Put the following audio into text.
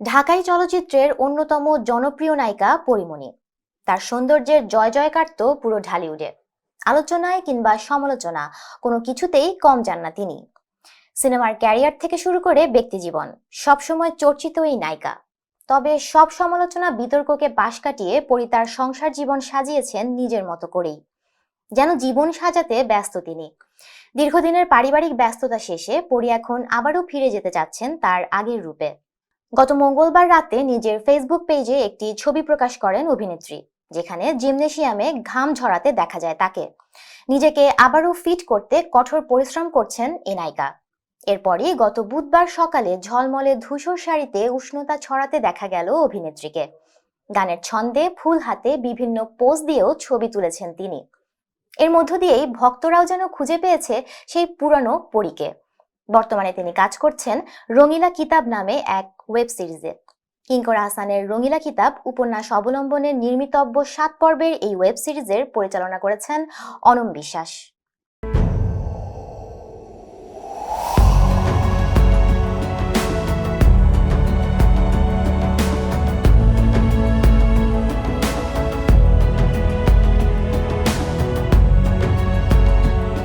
ঢাকাই চলচ্চিত্রের অন্যতম জনপ্রিয় নায়িকা পরিমণি। তার সৌন্দর্যের জয় জয়কার তো পুরো ঢালিউডে। আলোচনায় কিংবা সমালোচনা, কোনো কিছুতেই কম যান না তিনি। সিনেমার ক্যারিয়ার থেকে শুরু করে ব্যক্তিজীবন সবসময় চর্চিত এই নায়িকা। তবে সব সমালোচনা বিতর্ককে পাশ কাটিয়ে পরি তার সংসার জীবন সাজিয়েছেন নিজের মতো করেই। যেন জীবন সাজাতে ব্যস্ত তিনি। দীর্ঘদিনের পারিবারিক ব্যস্ততা শেষে পরি এখন আবারও ফিরে যেতে চাচ্ছেন তার আগের রূপে। গত মঙ্গলবার রাতে নিজের ফেসবুক পেজে একটি ছবি প্রকাশ করেন অভিনেত্রী, যেখানে জিমনেশিয়ামে ঘাম ঝরাতে দেখা যায় তাকে। নিজেকে আবারও ফিট করতে কঠোর পরিশ্রম করছেন এ নায়িকা। এরপরই গত বুধবার সকালে ঝলমলে ধূসর শাড়িতে উষ্ণতা ছড়াতে দেখা গেল অভিনেত্রীকে। গানের ছন্দে ফুল হাতে বিভিন্ন পোজ দিয়েও ছবি তুলেছেন তিনি। এর মধ্য দিয়েই ভক্তরাও যেন খুঁজে পেয়েছে সেই পুরনো পরীকে। বর্তমানে তিনি কাজ করছেন রঙিলা কিতাব নামে এক ওয়েব সিরিজে। কিঙ্কর আহসানের রঙিলা কিতাব উপন্যাস অবলম্বনে নির্মিতব্য সাত পর্বের এই ওয়েব সিরিজের পরিচালনা করেছেন অনম বিশ্বাস।